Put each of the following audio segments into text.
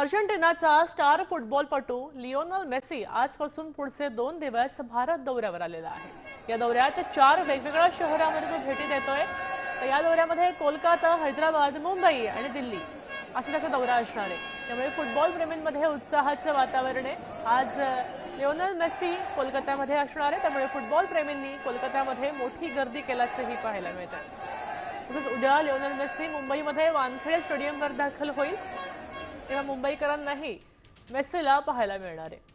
अर्जेंटिनाचा star फुटबॉलपटू Lionel Messi आजपासून पुढचे दोन दिवस भारत दौऱ्यावर आलेला आहे. या दौऱ्यात चार वेगवेगळ्या शहरामध्ये तो भेटी देतोय. तर या दौऱ्यामध्ये कोलकाता हैदराबाद मुंबई आणि दिल्ली असा त्याचा दौरा असणार आहे. त्यामुळे फुटबॉल प्रेमींमध्ये उत्साहाचं वातावरण आहे. आज लिओनल मेसी कोलकात्यामध्ये असणार आहे. त्यामुळे फुटबॉल प्रेमींनी कोलकात्यामध्ये मोठी गर्दी केल्याचंही पाहायला मिळतं तसंच उद्या लिओनल मेसी मुंबईमध्ये वानखेडे स्टेडियमवर दाखल होईल. तेव्हा मुंबईकरांनाही मेस्सीला पाहायला मिळणार आहे.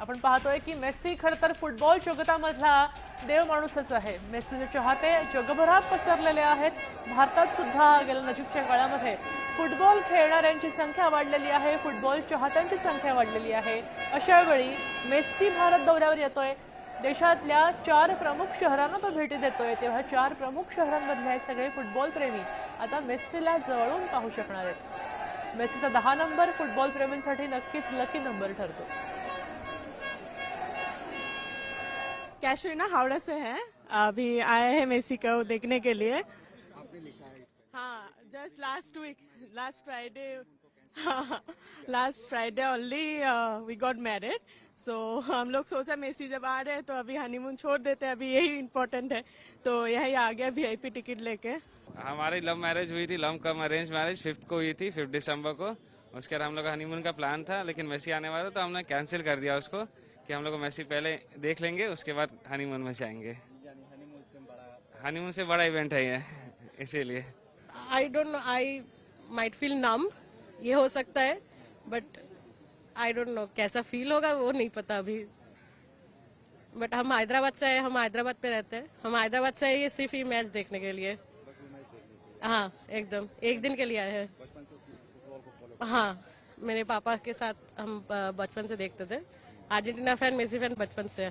आपण पाहतोय की मेस्सी खरं तर फुटबॉल जगतामधला देव माणूसच आहे. मेस्सीचे चाहते जगभरात पसरलेले आहेत. भारतात सुद्धा गेल्या नजीकच्या काळामध्ये फुटबॉल खेळणाऱ्यांची संख्या वाढलेली आहे. फुटबॉल चाहत्यांची संख्या वाढलेली आहे. अशा वेळी मेस्सी भारत दौऱ्यावर येतोय. देशातल्या चार प्रमुख शहरांना तो भेटी देतोय. तेव्हा चार प्रमुख शहरांमधले हे सगळे फुटबॉल प्रेमी. आता मेस्सीला जवळून पाहू शकणार आहेत. मेस्सीचा दहा नंबर फुटबॉल प्रेमींसाठी नक्कीच लकी नंबर ठरतो. कैशरीना हावड़ा से है. अभी आए हैं मेसी को देखने के लिए. हाँ। Just last week last Friday last Friday only we got married so हम लोग सोचा मेसी जब आ रहे हैं तो अभी हनीमून छोड़ देते हैं अभी यही इम्पोर्टेंट है। तो यही आ गया वीआईपी टिकट लेके। हमारी लव मैरिज हुई थी love cum arrange marriage fifth को हुई थी फिफ्थ दिसंबर को। उसके बाद हम लोग का हनीमून का प्लान था लेकिन मेसी आने वाला तो हमने कैंसिल कर दिया उसको कि हम लोग को मेसी पहले देख लेंगे उसके बाद हनीमून में जाएँगे। हनीमून से बड़ा इवेंट है ये इसीलिए। I don't know I might feel numb ये हो सकता है बट आई डोंट नो कैसा फील होगा, वो नहीं पता अभी। बट हम हैदराबाद से आए, हम हैदराबाद पे रहते हैं। हम हैदराबाद से आए, ये सिर्फ़ ही मैच देखने के लिए। हाँ एकदम, एक दिन के लिए आए हैं। हाँ मेरे पापा के साथ हम बचपन से देखते थे। अर्जेंटीना फ़ैन मेसी फ़ैन बचपन से